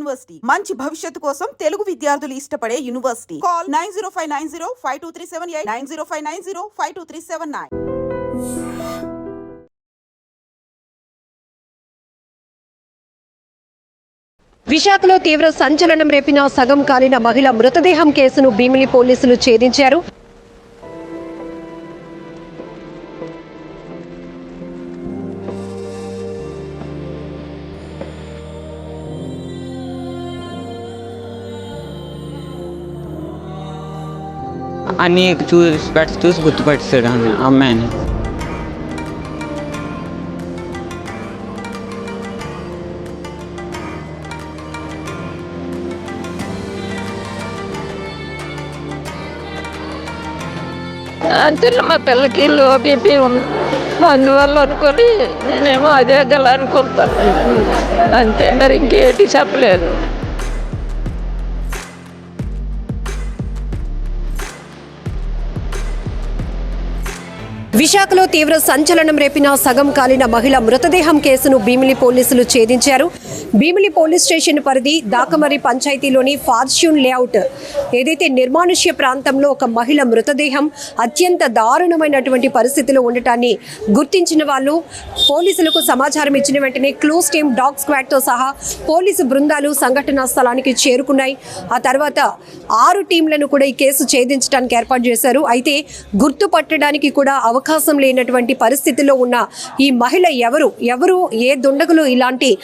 University. మంచి భవిష్యత్తు కోసం తెలుగు విద్యార్థులు ఇష్టపడే university. Call nine zero five nine zero five two three seven eight nine zero five nine zero five two three seven nine. విశాఖలో తీవ్ర సంచలనం రేపిన సగం కాలిన మహిళ మృతదేహం కేసును భీమిలి పోలీసులు ఛేదించారు. అన్నీ చూసి పెట్టి చూసి గుర్తుపట్టాడు అన్న అమ్మాయిని. అంటే మా పిల్లకి లో బీపీ ఉంది. అందువల్ల అనుకొని నేనేమో అదే గల అనుకుంటాను అంతే మరి ఇంకేటి చెప్పలేదు. విశాఖలో తీవ్ర సంచలనం రేపిన సగం కాలిన మహిళ మృతదేహం కేసును భీమిలి పోలీసులు ఛేదించారు. భీమిలి పోలీస్ స్టేషన్ పరిధి దాకమరి పంచాయతీలోని ఫార్చ్యూన్ లేఅవుట్ ఏదైతే నిర్మానుష్య ప్రాంతంలో ఒక మహిళ మృతదేహం అత్యంత దారుణమైనటువంటి పరిస్థితిలో ఉండటాన్ని గుర్తించిన వాళ్ళు పోలీసులకు సమాచారం ఇచ్చిన వెంటనే క్లోజ్ టీమ్ డాగ్ స్క్వాడ్తో సహా పోలీసు బృందాలు సంఘటనా స్థలానికి చేరుకున్నాయి. ఆ తర్వాత ఆరు టీంలను కూడా ఈ కేసు ఛేదించడానికి ఏర్పాటు చేశారు. అయితే గుర్తుపట్టడానికి కూడా అవకాశం లేనటువంటి పరిస్థితిలో ఉన్న ఈ మహిళ ఎవరు? ఎవరు? ఏ దుండగులు? ఇలాంటి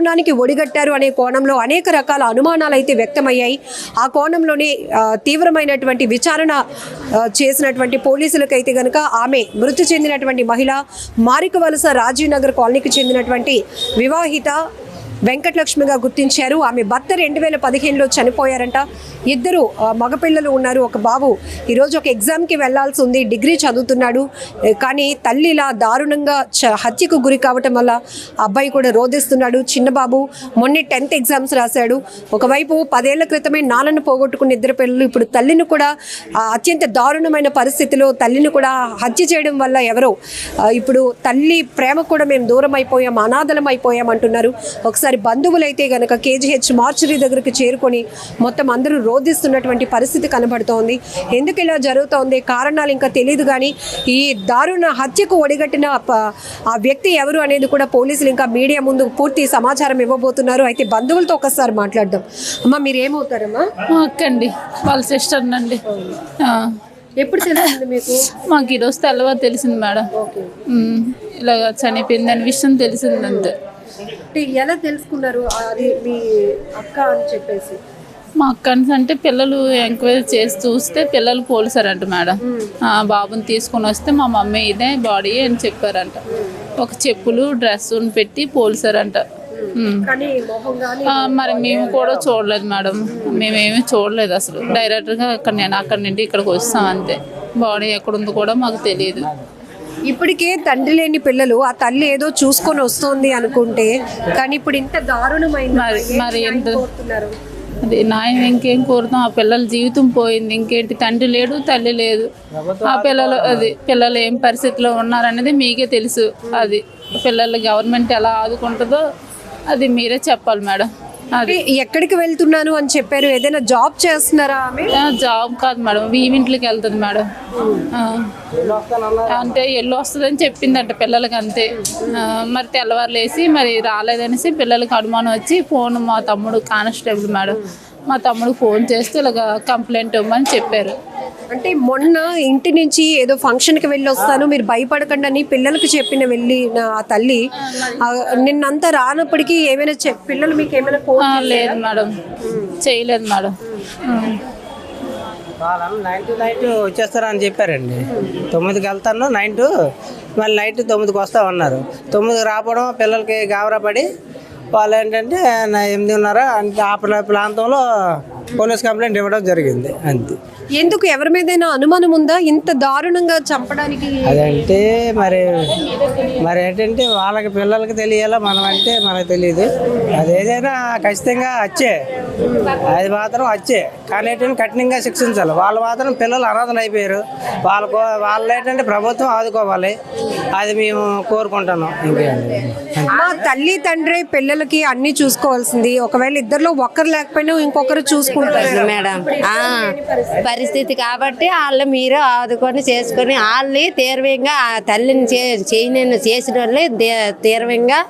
దారుణానికి ఒడిగట్టారు అనే కోణంలో అనేక రకాల అనుమానాలు అయితే వ్యక్తమయ్యాయి. ఆ కోణంలోనే తీవ్రమైనటువంటి విచారణ చేసినటువంటి పోలీసులకైతే గనక ఆమె మృతి చెందినటువంటి మహిళ మారిక వలస రాజీవ్ నగర్ కాలనీకి చెందినటువంటి వివాహిత వెంకటలక్ష్మిగా గుర్తించారు. ఆమె భర్త రెండు వేల పదిహేనులో చనిపోయారంట. ఇద్దరు మగపిల్లలు ఉన్నారు. ఒక బాబు ఈరోజు ఒక ఎగ్జామ్కి వెళ్ళాల్సి ఉంది. డిగ్రీ చదువుతున్నాడు. కానీ తల్లి ఇలా దారుణంగా చ- హత్యకు గురి కావటం వల్ల అబ్బాయి కూడా రోధిస్తున్నాడు. చిన్న బాబు మొన్నే టెన్త్ ఎగ్జామ్స్ రాశాడు. ఒకవైపు పదేళ్ళ క్రితమే నాన్నను పోగొట్టుకున్న ఇద్దరు పిల్లలు ఇప్పుడు తల్లిని కూడా అత్యంత దారుణమైన పరిస్థితిలో తల్లిని కూడా హత్య చేయడం వల్ల ఎవరో ఇప్పుడు తల్లి ప్రేమ కూడా మేము దూరం అయిపోయాం అనాథలం అయిపోయాం అంటున్నారు. ఒకసారి బంధువులైతే గనక కేజీహెచ్ మార్చరీ దగ్గరికి చేరుకొని మొత్తం అందరూ రోధిస్తున్నటువంటి పరిస్థితి కనబడుతోంది. ఎందుకు ఇలా జరుగుతోంది? కారణాలు ఇంకా తెలియదు కానీ ఈ దారుణ హత్యకు ఒడిగట్టిన ఆ వ్యక్తి ఎవరు అనేది కూడా పోలీసులు ఇంకా మీడియా ముందు పూర్తి సమాచారం ఇవ్వబోతున్నారు. అయితే బంధువులతో ఒకసారి మాట్లాడదాం. అమ్మా మీరు ఏమవుతారమ్మా అక్కండి వాళ్ళ సిస్టర్ నండి. ఆ. ఎప్పుడు తెలిసింది మీకు? మాకు ఈరోజు తెల్లవారు తెలిసింది మేడం. ఇలాగ చనిపోయిందని విషయం తెలిసింది అంతే. అంటే ఎలా తెలుసుకున్నారు? అది మీ అక్క అని చెప్పేసి. మా అక్కని అంటే పిల్లలు ఎంక్వైరీ చేసి చూస్తే పిల్లలు పోలీసారంట మేడం. బాబుని తీసుకొని వస్తే మా మమ్మీ ఇదే బాడీ అని చెప్పారంట. ఒక చెప్పులు డ్రెస్ పెట్టి పోలీసారంట. మరి మేము కూడా చూడలేదు మేడం. మేమేమీ చూడలేదు అసలు. డైరెక్ట్గా అక్కడ నేను అక్కడి నుండి ఇక్కడికి వస్తాం అంతే. బాడీ ఎక్కడుందో కూడా మాకు తెలియదు. ఇప్పటికే తండ్రి లేని పిల్లలు ఆ తల్లి ఏదో చూసుకొని వస్తోంది అనుకుంటే కానీ ఇప్పుడు ఇంత దారుణమైన మరి మరి ఎంత అది న్యాయం ఇంకేం కోరుతాం? ఆ పిల్లల జీవితం పోయింది. ఇంకేంటి? తండ్రి లేడు తల్లి లేదు. ఆ పిల్లలు అది పిల్లలు ఏం పరిస్థితిలో ఉన్నారనేది మీకే తెలుసు. అది పిల్లలు గవర్నమెంట్ ఎలా ఆదుకుంటుందో అది మీరే చెప్పాలి మేడం. ఎక్కడికి వెళ్తున్నాను అని చెప్పారు? ఏదైనా జాబ్ చేస్తున్నారా ఆమె? జాబ్ కాదు మేడం. వీవింట్లకి వెళ్తుంది మేడం. అంటే ఎల్లు వస్తుందని చెప్పిందంట పిల్లలకి అంతే. మరి తెల్లవారు లేసి మరి రాలేదనేసి పిల్లలకి అనుమానం వచ్చి ఫోన్ మా తమ్ముడు కానిస్టేబుల్ మేడం. మా తమ్ముడు ఫోన్ చేస్తే ఇలాగ కంప్లైంట్ ఇవ్వమని చెప్పారు. అంటే మొన్న ఇంటి నుంచి ఏదో ఫంక్షన్కి వెళ్ళి వస్తాను మీరు భయపడకండి అని పిల్లలకి చెప్పిన వెళ్ళిన ఆ తల్లి నిన్నంతా రానప్పటికీ ఏమైనా చెప్ పిల్లలు మీకు ఏమైనా ఫోన్ ఆ, లేదు మేడం. చేయలేదు మేడం. వాళ్ళు నైన్ టు నైట్ వచ్చేస్తారు అని చెప్పారండి. తొమ్మిదికి వెళ్తాను నైన్ టు మళ్ళీ నైట్ తొమ్మిదికి వస్తా ఉన్నారు. తొమ్మిదికి రావడం పిల్లలకి గాబరా పడి వాళ్ళు ఏంటంటే నా ఎనిమిదిన్నర అంటే ఆ ప్రాంతంలో పోలీస్ కంప్లైంట్ ఇవ్వడం జరిగింది అంతే. ఎందుకు? ఎవరి మీదైనా అనుమానం ఉందా? ఇంత దారుణంగా చంపడానికి? అదంటే మరి మరి ఏంటంటే వాళ్ళకి పిల్లలకి తెలియాలా? మనం అంటే మనకు తెలియదు అది ఏదైనా ఖచ్చితంగా వచ్చే అది మాత్రం వచ్చే కానీ ఏంటంటే కఠినంగా శిక్షించాలి. వాళ్ళు మాత్రం పిల్లలు అనాథలు అయిపోయారు. వాళ్ళకు వాళ్ళు ఏంటంటే ప్రభుత్వం ఆదుకోవాలి. అది మేము కోరుకుంటున్నాం. ఇంకేంటి మా తల్లి తండ్రి పిల్లలకి అన్ని చూసుకోవాల్సింది. ఒకవేళ ఇద్దరిలో ఒక్కరు లేకపోయినా ఇంకొకరు చూసుకుంటారు మేడం. ఆ, పరిస్థితి. కాబట్టి వాళ్ళు మీరు ఆదుకొని చేసుకొని వాళ్ళని తీవ్రంగా ఆ తల్లిని చే చేయని చేసిన తీవ్రంగా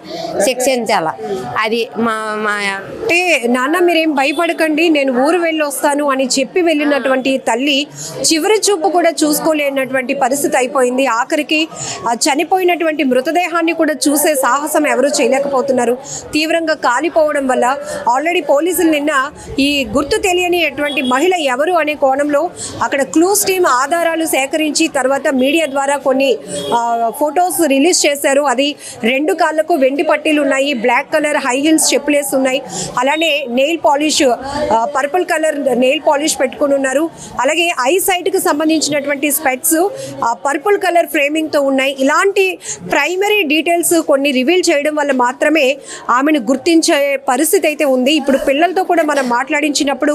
శిక్షించాల. అది మా మా అంటే నాన్న మీరేం భయపడకండి. నేను ఊరు వెళ్ళి వస్తాను అని చెప్పి వెళ్ళినటువంటి తల్లి చివరి చూపు కూడా చూసుకోలేనటువంటి పరిస్థితి అయిపోయింది. ఆఖరికి ఆ చనిపోయినటువంటి మృతదేహాన్ని కూడా చూసే సాహసం ఎవరు చేయలేకపోతున్నారు. తీవ్రంగా కాలిపోవడం వల్ల ఆల్రెడీ పోలీసులు నిన్న ఈ గుర్తు తెలియని అటువంటి మహిళ ఎవరు అనే కోణంలో అక్కడ క్లూస్ టీమ్ ఆధారాలు సేకరించి తర్వాత మీడియా ద్వారా కొన్ని ఫొటోస్ రిలీజ్ చేశారు. అది రెండు కాళ్ళకు వెండి పట్టీలు ఉన్నాయి బ్లాక్ కలర్ హై హీల్స్ చెప్పులేసి ఉన్నాయి. అలానే nail polish purple colour nail polish పెట్టుకుని ఉన్నారు. అలాగే ఐ సైట్కి సంబంధించినటువంటి స్పెట్స్ పర్పుల్ కలర్ ఫ్రేమింగ్తో ఉన్నాయి. ఇలాంటి ప్రైమరీ డీటెయిల్స్ కొన్ని రివీల్ చేయడం వల్ల మాత్రమే ఆమెను గుర్తించే పరిస్థితి అయితే ఉంది. ఇప్పుడు పిల్లలతో కూడా మనం మాట్లాడించినప్పుడు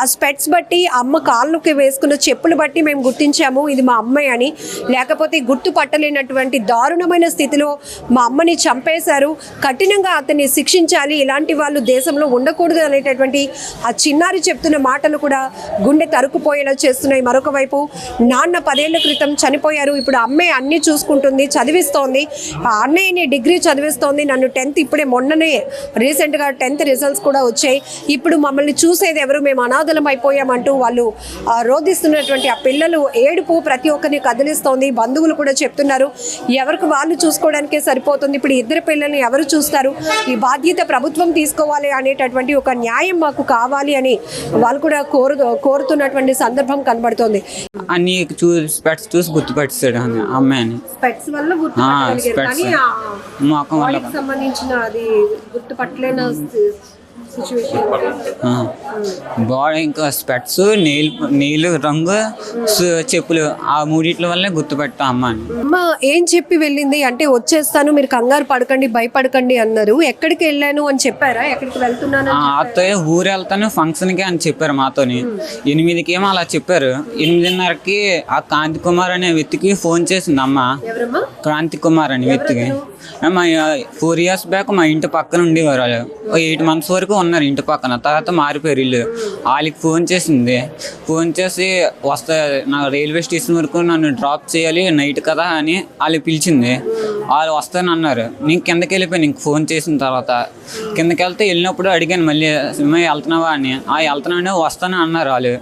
ఆ స్పెట్స్ బట్టి అమ్మ కాళ్ళకి వేసుకున్న చెప్పులు బట్టి మేము గుర్తించాము ఇది మా అమ్మాయి అని. లేకపోతే గుర్తు పట్టలేనటువంటి దారుణమైన స్థితిలో మా అమ్మని చంపేశారు. కఠినంగా అతన్ని శిక్షించాలి ఇలాంటి వాళ్ళు దేశంలో ఉండకూడదు అనేటటువంటి ఆ చిన్నారి చెప్తున్న మాటలు కూడా గుండె తరుకుపోయేలా చేస్తున్నాయి. మరొక వైపు నాన్న పదేళ్ళ క్రితం చనిపోయారు. ఇప్పుడు అమ్మే అన్ని చూసుకుంటుంది చదివిస్తోంది. ఆ అన్నయ్యని డిగ్రీ చదివిస్తోంది. నన్ను టెన్త్ ఇప్పుడే మొన్ననే రీసెంట్గా టెన్త్ రిజల్ట్స్ కూడా వచ్చాయి. ఇప్పుడు మమ్మల్ని చూసేది ఎవరు మేము అనాథలం అయిపోయామంటూ వాళ్ళు ఆ, రోధిస్తున్నటువంటి ఆ పిల్లలు ఏడుపు ప్రతి ఒక్కరిని కదిలిస్తోంది. బంధువులు కూడా చెప్తున్నారు ఎవరికి వాళ్ళు చూసుకోవడానికే సరిపోతుంది. ఇప్పుడు ఇద్దరు పిల్లల్ని ఎవరు చూస్తారు? ఈ బాధ్యత ప్రభుత్వం తీసుకోవాలి అనేటటువంటి ఒక న్యాయం మాకు కావాలి అని వాళ్ళు కూడా కోరు కోరుతున్నటువంటి సందర్భం కనబడుతోంది. అన్ని స్పెట్స్ చూసి గుర్తుపట్టాడు అని. అమ్మాయిని స్పెట్స్. వల్ల సంబంధించిన అది గుర్తుపట్టలేని బాడీ ఇంకా స్పెట్స్ నెయిల్ నెయిల్ రంగు సు- చెప్పులు. ఆ మూడిట్ల వల్లే గుర్తుపట్టా అమ్మాని అమ్మ ఏం చెప్పి వెళ్ళింది? అంటే వచ్చేస్తాను మీరు కంగారు పడకండి భయపడకండి అన్నారు. ఎక్కడికి వెళ్ళాను అని చెప్పారా? ఎక్కడికి వెళ్తున్నాను అత్తయ్య ఊరు వెళ్తాను ఫంక్షన్కి అని చెప్పారు మాతోని ఎనిమిదికి ఏమో అలా చెప్పారు. ఎనిమిదిన్నరకి ఆ కాంతి కుమార్ అనే వ్యక్తికి ఫోన్ చేసింది అమ్మ. క్రాంతి కుమార్ అనే వ్యక్తికి. మా ఫోర్ ఇయర్స్ బ్యాక్ మా ఇంటి పక్కన ఉండేవారు వాళ్ళు. ఎయిట్ మంత్స్ వరకు ఉన్నారు ఇంటి పక్కన. తర్వాత మారిపోయారు ఇల్లు వాళ్ళకి ఫోన్ చేసింది. ఫోన్ చేసి వస్తా నా రైల్వే స్టేషన్ వరకు నన్ను డ్రాప్ చేయాలి నైట్ కదా అని వాళ్ళు పిలిచింది. వాళ్ళు వస్తానన్నారు నేను కిందకి వెళ్ళిపోయాను ఇంక ఫోన్ చేసిన తర్వాత. కిందకి వెళ్తే వెళ్ళినప్పుడు అడిగాను మళ్ళీ సినిమా వెళ్తున్నావా అని. ఆ వెళ్తున్నాను వస్తాను అన్నారు వాళ్ళు.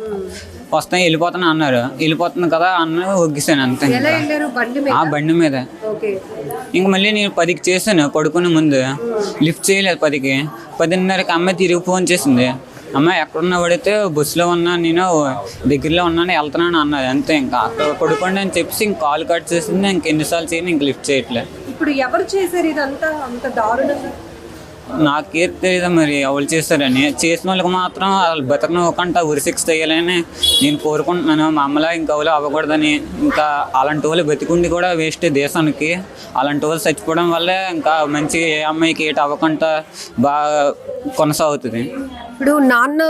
వస్తాను వెళ్ళిపోతాను అన్నారు. వెళ్ళిపోతుంది కదా అన్న ఒగ్గిసాను అంతే ఆ బండి మీద. ఇంక మళ్ళీ నేను పదికి చేశాను పడుకునే ముందు. లిఫ్ట్ చేయలేదు పదికి. పదిన్నరకి అమ్మాయి తిరిగి ఫోన్ చేసింది. అమ్మాయి ఎక్కడున్నా పడితే బస్సులో ఉన్నా నేను దగ్గరలో ఉన్నాను వెళ్తున్నాను అన్నది. అంతే ఇంకా. అక్కడ పడుకోండి అని చెప్పేసి ఇంక కాల్ కట్ చేసింది ఇంక ఎన్నిసార్లు చేయను ఇంక లిఫ్ట్ చేయట్లే. ఇప్పుడు ఎవరు చేశారు ఇదంతా? అంత దారుణంగా? నాకే తెలియదు మరి ఎవరు చేస్తారని. చేసిన వాళ్ళకి మాత్రం వాళ్ళు బతకనివ్వకుండా ఉరి శిక్ష చేయాలని నేను కోరుకుంటున్నాను. మా అమ్మలా ఇంకా ఎవరు అవ్వకూడదని ఇంకా అలాంటి వాళ్ళు బతికుండి కూడా వేస్ట్ దేశానికి. అలాంటి వాళ్ళు చచ్చిపోవడం వల్లే ఇంకా మంచి ఏ అమ్మాయికి ఏటి అవ్వకుండా బాగా కొనసాగుతుంది. ఇప్పుడు నాన్న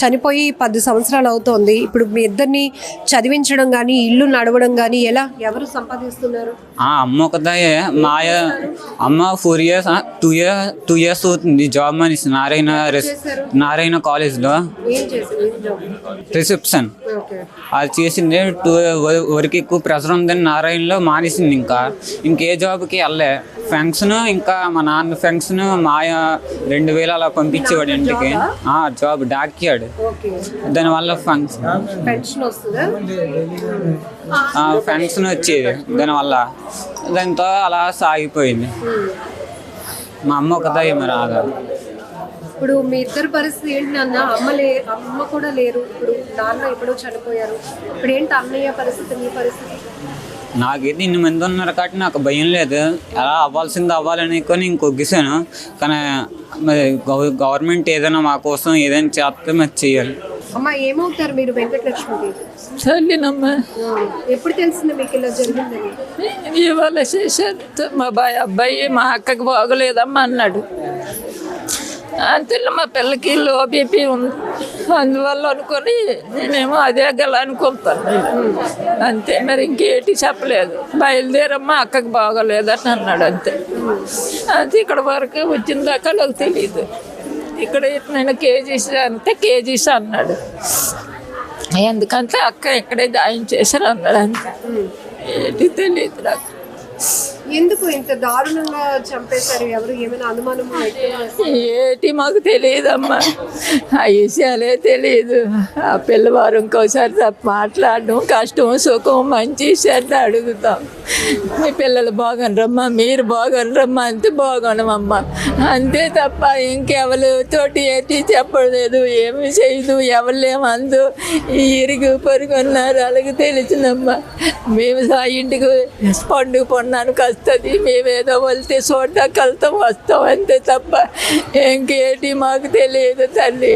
చనిపోయి పది సంవత్సరాలు అవుతోంది. ఇప్పుడు మీ ఇద్దరిని చదివించడం కానీ ఇల్లు నడవడం కానీ ఎలా? ఎవరు సంపాదిస్తున్నారు? ఆ అమ్మ ఒకదాయే. మాయ అమ్మ four years two years two years అవుతుంది. జాబ్ మనిషి నారాయణ నారాయణ కాలేజ్లో? రిసెప్షన్. అది చేసింది టూ వరకు ఎక్కువ ప్రెషర్ ఉందని నారాయణలో మానేసింది ఇంకా. ఇంకే జాబ్కి వెళ్ళే ఫంక్షన్ ఇంకా మా నాన్న ఫంక్షన్ మాయ రెండు వేలు అలా పంపించేవాడు ఇంటికి. ఆ? జాబ్ డాక్యాడు. ఓకే. దానివల్ల ఫంక్షన్ ఫంక్షన్ వచ్చేది దానివల్ల దాంతో అలా సాగిపోయింది. మా అమ్మ ఒకదా మరి ఆధార్ ఇప్పుడు మీ ఇద్దరు పరిస్థితి ఏంటి నాన్న? అమ్మ లే అమ్మ కూడా లేరు. ఇప్పుడు నాన్న ఎప్పుడో చనిపోయారు. ఇప్పుడు ఏంటి అన్నయ్య పరిస్థితి మీ పరిస్థితి? నాకైతే ఇన్ని మంది ఉన్నారు కాబట్టి నాకు భయం లేదు. ఎలా అవ్వాల్సింది అవ్వాలని కొని ఇంకొగ్గిసాను. కానీ గవర్నమెంట్ ఏదైనా మా కోసం ఏదైనా చేస్తే మరి చేయాలి. అమ్మా ఏమవుతారు మీరు వెంకటలక్ష్మికి? తల్లినమ్మా ఎప్పుడు తెలిసింది మీకు ఇలా జరిగిందని? ఇవాళ చేశారు మా బాయ్ అబ్బాయి మా అక్కకి బాగోలేదమ్మా అన్నాడు. అంతే మా పిల్లకి లో బీపీ ఉంది. అందువల్ల అనుకొని నేనేమో అదే గల అనుకుంటాను. అంతే మరి ఇంకేటి చెప్పలేదు. బయలుదేరమ్మా అక్కకి బాగోలేదని అన్నాడు అంతే. అంతే ఇక్కడ వరకు వచ్చిన దాకా నాకు తెలియదు ఇక్కడ నేను కేజీస్ అంతే కేజీస్ అన్నాడు. ఎందుకంటే అక్క ఇక్కడే జాయిన్ చేశారు అన్నాడు అంతే. ఏంటి తెలియదు నాకు. ఎందుకు ఇంత దారుణంగా చంపేశారు? ఎవరు ఏమైనా అనుమానం ఏటి మాకు తెలియదమ్మా. ఆ విషయాలే తెలియదు. ఆ పిల్లవారు ఇంకోసారి తప్ప మాట్లాడడం కష్టం సుఖం మంచి చెడ్డ అడుగుతాం. మీ పిల్లలు బాగనరమ్మా మీరు బాగనరమ్మా అంతే బాగనమమ్మా అంతే తప్ప ఇంకెవరు తోటి ఏటి చెప్పలేదు ఏమి చేయదు ఎవరులేమందు ఈ ఇరుగు పరుగున్నారు అలాగే తెలిసినమ్మా. మేము ఆ ఇంటికి పండుగ పొన్నానికి వస్తుంది. మేమేదో వెళ్తే చూడడానికి వెళ్తాం వస్తాం అంతే తప్ప ఇంకేటి మాకు తెలియదు తల్లి.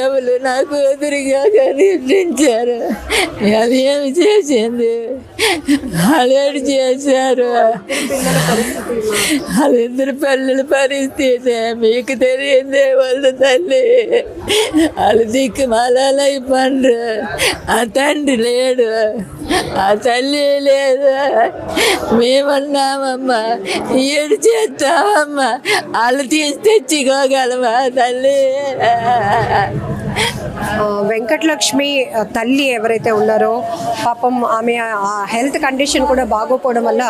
ఎవరు నాకు ఎదురుగా కనిపించారు? అది ఏమి చేసింది? అదేడు చేశారు? వాళ్ళిద్దరు పిల్లల పరిస్థితి. మీకు తెలియదే వాళ్ళు తల్లి. వాళ్ళు దిక్కు మలాలైపోండ్రు ఆ తండ్రి లేడు. ఆ తల్లి లేదు? మేమన్నామమ్మా ఏడు చేస్తామమ్మా వాళ్ళు తీసి తెచ్చుకోగలమా తల్లి? వెంకటలక్ష్మి తల్లి ఎవరైతే ఉన్నారో పాపం ఆమె ఆ హెల్త్ కండిషన్ కూడా బాగోపోవడం వల్ల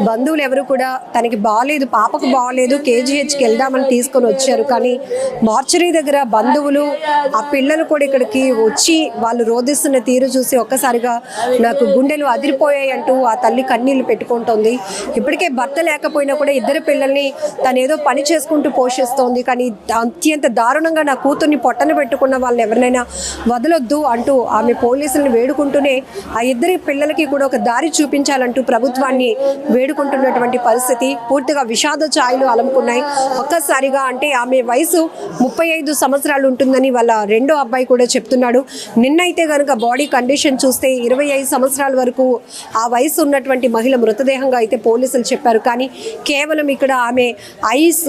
బంధువులు ఎవరు కూడా తనకి బాగాలేదు పాపకు బాగాలేదు కేజీహెచ్కి వెళ్దామని తీసుకొని వచ్చారు. కానీ మార్చరీ దగ్గర బంధువులు ఆ పిల్లలు కూడా ఇక్కడికి వచ్చి వాళ్ళు రోధిస్తున్న తీరు చూసి ఒక్కసారిగా నాకు గుండెలు అదిరిపోయాయి అంటూ ఆ తల్లి కన్నీళ్ళు పెట్టుకుంటోంది. ఇప్పటికే భర్త లేకపోయినా కూడా ఇద్దరు పిల్లల్ని తను ఏదో పని చేసుకుంటూ పోషిస్తోంది. కానీ అత్యంత దారుణంగా నా కూతుర్ని పొట్టన పెట్టుకున్న వాళ్ళని ఎవరినైనా వదలొద్దు అంటూ ఆమె పోలీసులను వేడుకుంటూనే ఆ ఇద్దరి పిల్లలకి కూడా ఒక దారి చూపించాలంటూ ప్రభుత్వాన్ని వేడుకుంటున్నటువంటి పరిస్థితి పూర్తిగా విషాద ఛాయలు అలముకున్నాయి. ఒక్కసారిగా అంటే ఆమె వయసు ముప్పై ఐదు సంవత్సరాలు ఉంటుందని వాళ్ళ రెండో అబ్బాయి కూడా చెప్తున్నాడు. నిన్నైతే కనుక బాడీ కండిషన్ చూస్తే ఇరవై ఐదు సంవత్సరాల సంవత్సరాల వరకు ఆ వయసు ఉన్నటువంటి మహిళ మృతదేహంగా అయితే పోలీసులు చెప్పారు. కానీ కేవలం ఇక్కడ ఆమె ఐస్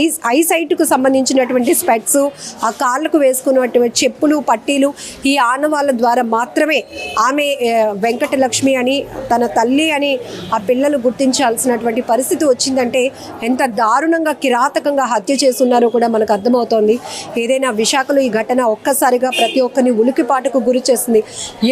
ఐస్ ఐసైట్కు సంబంధించినటువంటి స్పెట్స్ ఆ కాళ్ళకు వేసుకున్నటువంటి చెప్పులు పట్టీలు ఈ ఆనవాళ్ళ ద్వారా మాత్రమే ఆమె వెంకటలక్ష్మి అని తన తల్లి అని ఆ పిల్లలు గుర్తించాల్సినటువంటి పరిస్థితి వచ్చిందంటే ఎంత దారుణంగా కిరాతకంగా హత్య చేస్తున్నారో కూడా మనకు అర్థమవుతోంది. ఏదైనా విశాఖలో ఈ ఘటన ఒక్కసారిగా ప్రతి ఒక్కరిని ఉలికిపాటుకు గురి చేస్తుంది.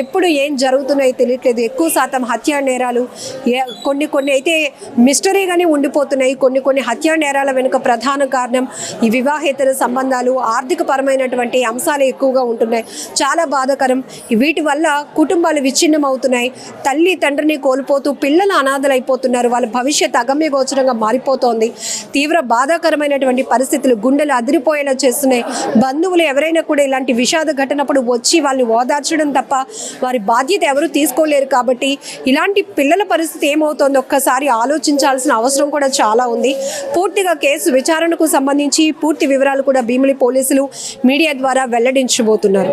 ఎప్పుడు ఏం జరుగుతుంది జరుగుతున్నాయి తెలియట్లేదు. ఎక్కువ శాతం హత్యా నేరాలు ఏ- కొన్ని కొన్ని అయితే మిస్టరీగానే ఉండిపోతున్నాయి. కొన్ని కొన్ని హత్యా నేరాల వెనుక ప్రధాన కారణం ఈ వివాహేతర సంబంధాలు ఆర్థిక పరమైనటువంటి అంశాలు ఎక్కువగా ఉంటున్నాయి. చాలా బాధాకరం. వీటి వల్ల కుటుంబాలు విచ్ఛిన్నం అవుతున్నాయి తల్లి తండ్రిని కోల్పోతూ పిల్లలు అనాథలైపోతున్నారు. వాళ్ళ భవిష్యత్ అగమ్య గోచరంగా మారిపోతోంది. తీవ్ర బాధాకరమైనటువంటి పరిస్థితులు గుండెలు అదిరిపోయేలా చేస్తున్నాయి. బంధువులు ఎవరైనా కూడా ఇలాంటి విషాద ఘటనప్పుడు వచ్చి వాళ్ళని ఓదార్చడం తప్ప వారి బాధ్యత ఎవరు తీసుకోలేరు కాబట్టి ఇలాంటి పిల్లల పరిస్థితి ఏమవుతోందో ఒక్కసారి ఆలోచించాల్సిన అవసరం కూడా చాలా ఉంది. పూర్తిగా కేసు విచారణకు సంబంధించి పూర్తి వివరాలు కూడా భీమిలి పోలీసులు మీడియా ద్వారా వెల్లడించబోతున్నారు.